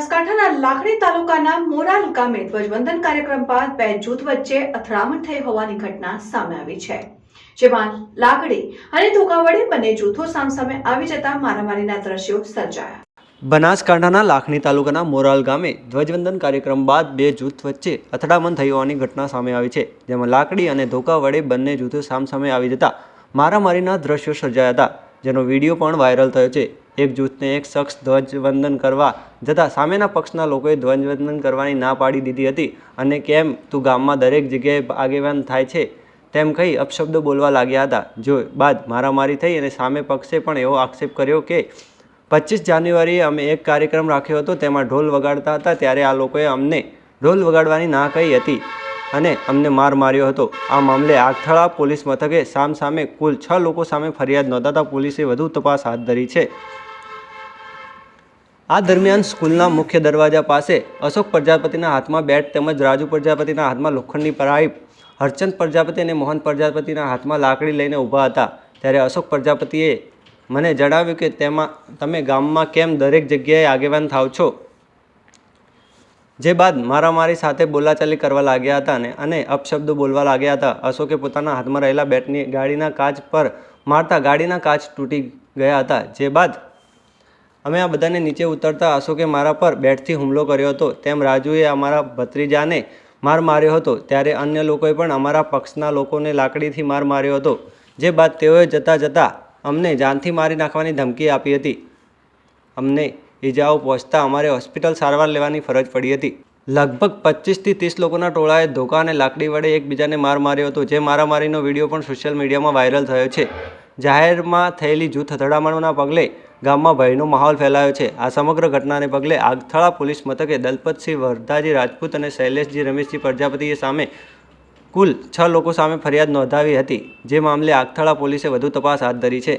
બનાસકાંઠાના લાખણી તાલુકાના મોરાલ ગામે ધ્વજવંદન કાર્યક્રમ બાદ બે જૂથ વચ્ચે અથડામણ થઈ હોવાની ઘટના સામે આવી છે. જેમાં લાકડી અને ધોકા વડે બંને જૂથો સામસામે આવી જતા મારામારીના દ્રશ્યો સર્જાયા. બનાસકાંઠાના લાખણી તાલુકાના મોરાલ ગામે ધ્વજવંદન કાર્યક્રમ બાદ બે જૂથ વચ્ચે અથડામણ થઈ હોવાની ઘટના સામે આવી છે. જેમાં લાકડી અને ધોકા વડે બંને જૂથો સામસામે આવી જતા મારામારીના દ્રશ્યો સર્જાયા હતા, જેનો વીડિયો પણ વાયરલ થયો છે. એક જૂથને એક શખ્સ ધ્વજવંદન કરવા જતાં સામેના પક્ષના લોકોએ ધ્વજવંદન કરવાની ના પાડી દીધી હતી. અને કેમ તું ગામમાં દરેક જગ્યાએ આગેવાન થાય છે? તેમ કહી અપશબ્દો બોલવા લાગ્યા હતા. જો બાદ મારામારી થઈ અને સામે પક્ષે પણ એવો આક્ષેપ કર્યો કે પચીસ જાન્યુઆરીએ અમે એક કાર્યક્રમ રાખ્યો હતો, તેમાં ઢોલ વગાડતા હતા, ત્યારે આ લોકોએ અમને ઢોલ વગાડવાની ના કહી હતી અને અમને માર માર્યો હતો. આ મામલે આગથળા પોલીસ મથકે સામ સામે કુલ છ લોકો સામે ફરિયાદ નોંધાતા પોલીસે વધુ તપાસ હાથ ધરી છે. આ દરમિયાન સ્કૂલના મુખ્ય દરવાજા પાસે અશોક પ્રજાપતિના હાથમાં બેટ તેમજ રાજુ પ્રજાપતિના હાથમાં લોખંડની પાઇપ હરચંદ પ્રજાપતિ અને મોહન પ્રજાપતિના હાથમાં લાકડી લઈને ઊભા હતા. ત્યારે અશોક પ્રજાપતિએ મને જણાવ્યું કે તેમાં તમે ગામમાં કેમ દરેક જગ્યાએ આગેવાન થાવ છો? જે બાદ મારામારી સાથે બોલાચાલી કરવા લાગ્યા હતા અને અને અપશબ્દો બોલવા લાગ્યા હતા, અશોકે પોતાના હાથમાં રહેલા બેટની ગાડીના કાચ પર મારતા ગાડીના કાચ તૂટી ગયા હતા. જે બાદ અમે આ બધાને નીચે ઉતરતા અશોકે મારા પર બેટથી હુમલો કર્યો હતો. તેમ રાજુએ અમારા ભત્રીજાને માર માર્યો હતો. ત્યારે અન્ય લોકોએ પણ અમારા પક્ષના લોકોને લાકડીથી માર માર્યો હતો. જે બાદ તેઓએ જતાં જતાં અમને જાનથી મારી નાખવાની ધમકી આપી હતી. અમને ઈજાઓ પહોંચતા અમારે હોસ્પિટલ સારવાર લેવાની ફરજ પડી હતી. લગભગ પચીસથી ત્રીસ લોકોના ટોળાએ ધોકા અને લાકડી વડે એકબીજાને માર માર્યો હતો, જે મારામારીનો વીડિયો પણ સોશિયલ મીડિયામાં વાયરલ થયો છે. જાહેરમાં થયેલી જૂથ અથડામણોના પગલે ગામમાં ભયનો માહોલ ફેલાયો છે. આ સમગ્ર ઘટનાને પગલે આગથળા પોલીસ મથકે દલપતસિંહ વરધાજી રાજપૂત અને શૈલેષજી રમેશજી પ્રજાપતિએ સામે કુલ છ લોકો સામે ફરિયાદ નોંધાવી હતી. જે મામલે આગથળા પોલીસે વધુ તપાસ હાથ ધરી છે.